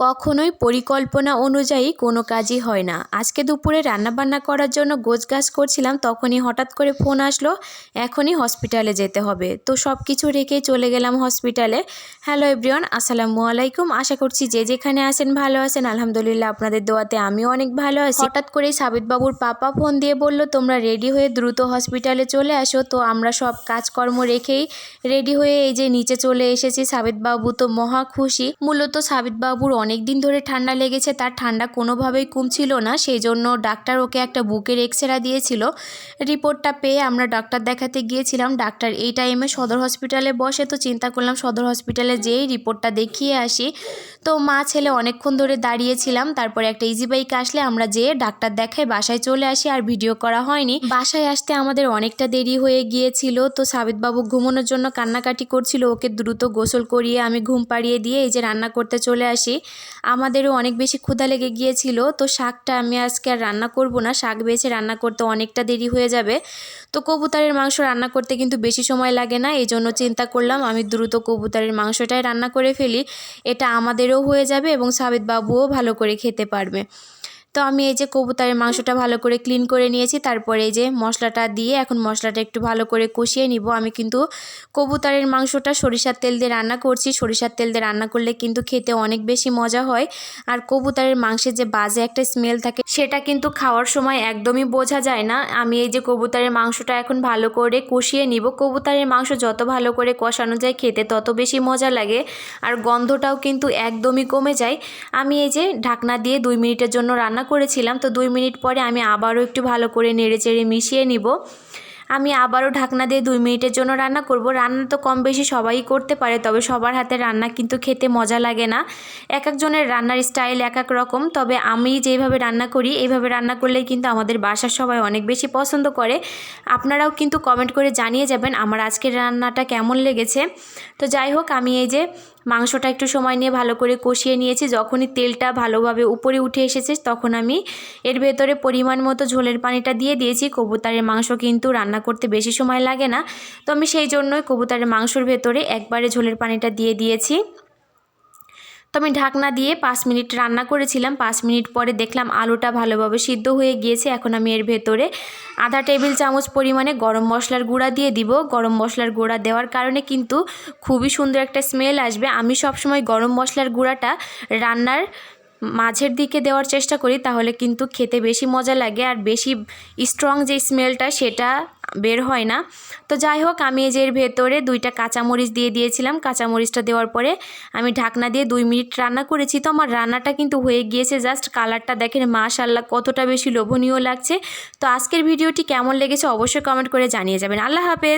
কখনোই পরিকল্পনা অনুযায়ী কোনো কাজই হয় না। আজকে দুপুরে রান্নাবান্না করার জন্য গোছগাছ করছিলাম, তখনই হঠাৎ করে ফোন আসলো, এখনই হসপিটালে যেতে হবে। তো সব কিছু রেখেই চলে গেলাম হসপিটালে। হ্যালো এভরিওয়ান, আসসালামু আলাইকুম। আশা করছি যে যেখানে আছেন ভালো আছেন। আলহামদুলিল্লাহ, আপনাদের দোয়াতে আমিও অনেক ভালো আছি। হঠাৎ করেই সাবিতবাবুর পাপা ফোন দিয়ে বলল, তোমরা রেডি হয়ে দ্রুত হসপিটালে চলে আসো। তো আমরা সব কাজকর্ম রেখেই রেডি হয়ে এই যে নিচে চলে এসেছি সাবিতবাবু। তো মহা খুশি। মূলত সাবিতবাবুর অনেক দিন ধরে ঠান্ডা লেগেছে, তার ঠান্ডা কোনোভাবেই কমছিল না সেই জন্য ডাক্তার ওকে একটা বুকের এক্সরে দিয়েছিল। রিপোর্টটা পেয়ে আমরা ডাক্তার দেখাতে গিয়েছিলাম, ডাক্তার এই টাইমে সদর হসপিটালে বসে, তো চিন্তা করলাম সদর হসপিটালে যেই রিপোর্টটা দেখিয়ে আসি। তো মা ছেলে অনেকক্ষণ ধরে দাঁড়িয়েছিলাম, তারপরে একটা ইজি বাইক আসলে আমরা যেয়ে ডাক্তার দেখাই, বাসায় চলে আসি, আর ভিডিও করা হয়নি। বাসায় আসতে আমাদের অনেকটা দেরি হয়ে গিয়েছিল, তো সাবিতবাবু ঘুমানোর জন্য কান্নাকাটি করছিল, ওকে দ্রুত গোসল করিয়ে আমি ঘুম পাড়িয়ে দিয়ে এই যে রান্না করতে চলে আসি। আমাদেরও অনেক বেশি ক্ষুধা লেগে গিয়েছিল, তো শাকটা আমি আজকে আর রান্না করব না। শাক বেছে রান্না করতে অনেকটা দেরি হয়ে যাবে। তো কবুতারের মাংস রান্না করতে কিন্তু বেশি সময় লাগে না এই জন্য চিন্তা করলাম আমি দ্রুত কবুতারের মাংসটাই রান্না করে ফেলি। এটা আমাদেরও হয়ে যাবে এবং সাবিত বাবুও ভালো করে খেতে পারবে। তো আমি এই যে কবুতরের মাংসটা ভালো করে ক্লিন করে নিয়েছি, তারপরে এই যে মশলাটা দিয়ে এখন মশলাটা একটু ভালো করে কষিয়ে নিব। আমি কিন্তু কবুতরের মাংসটা সরিষার তেল দিয়ে রান্না করছি। সরিষার তেল দিয়ে রান্না করলে কিন্তু খেতে অনেক বেশি মজা হয়। আর কবুতরের মাংসের যে বাজে একটা স্মেল থাকে, সেটা কিন্তু খাওয়ার সময় একদমই বোঝা যায় না। আমি এই যে কবুতরের মাংসটা এখন ভালো করে কষিয়ে নিব। কবুতরের মাংস যত ভালো করে কষানো যায়, খেতে তত বেশি মজা লাগে। আর গন্ধটাও কিন্তু একদমই কমে যায়। আমি এই যে ঢাকনা দিয়ে দুই মিনিটের জন্য রান্না করেছিলাম, তো দুই মিনিট পরে আমি আবারও একটু ভালো করে নেড়ে চেড়ে মিশিয়ে নিব। আমি আবারও ঢাকনা দিয়ে দুই মিনিটের জন্য রান্না করব। রান্না তো কম বেশি সবাই করতে পারে, তবে সবার হাতে রান্না কিন্তু খেতে মজা লাগে না। এক একজনের রান্নার স্টাইল এক এক রকম, তবে আমি যেভাবে রান্না করি এইভাবে রান্না করলেই কিন্তু আমাদের বাসার সবাই অনেক বেশি পছন্দ করে। আপনারাও কিন্তু কমেন্ট করে জানিয়ে যাবেন আমার আজকের রান্নাটা কেমন লেগেছে। তো যাই হোক, আমি এই যে মাংসটা একটু সময় নিয়ে ভালো করে কষিয়ে নিয়েছি। যখনই তেলটা ভালোভাবে উপরে উঠে এসেছে, তখন আমি এর ভেতরে পরিমাণ মতো ঝোলের পানিটা দিয়ে দিয়েছি। কবুতারের মাংস কিন্তু রান্না করতে বেশি সময় লাগে না। তো আমি সেই জন্যই কবুতারের মাংসর ভেতরে একবারে ঝোলের পানিটা দিয়ে দিয়েছি। তো আমি ঢাকনা দিয়ে পাঁচ মিনিট রান্না করেছিলাম। পাঁচ মিনিট পরে দেখলাম আলুটা ভালোভাবে সিদ্ধ হয়ে গিয়েছে। এখন আমি এর ভেতরে আধা টেবিল চামচ পরিমাণে গরম মশলার গুঁড়া দিয়ে দিব। গরম মশলার গুঁড়া দেওয়ার কারণে কিন্তু খুবই সুন্দর একটা স্মেল আসবে। আমি সবসময় গরম মশলার গুঁড়াটা রান্নার মাঝের দিকে দেওয়ার চেষ্টা করি, তাহলে কিন্তু খেতে বেশি মজা লাগে। আর বেশি স্ট্রং যে স্মেলটা, সেটা বের হয় না। তো যাই হোক, আমি এই যে এর ভেতরে দুইটা কাঁচামরিচ দিয়ে দিয়েছিলাম। কাঁচামরিচটা দেওয়ার পরে আমি ঢাকনা দিয়ে দুই মিনিট রান্না করেছি। তো আমার রান্নাটা কিন্তু হয়ে গিয়েছে। জাস্ট কালারটা দেখেন মাশাল্লাহ কতটা বেশি লোভনীয় লাগছে। তো আজকের ভিডিওটি কেমন লেগেছে অবশ্যই কমেন্ট করে জানিয়ে যাবেন। আল্লাহ হাফেজ।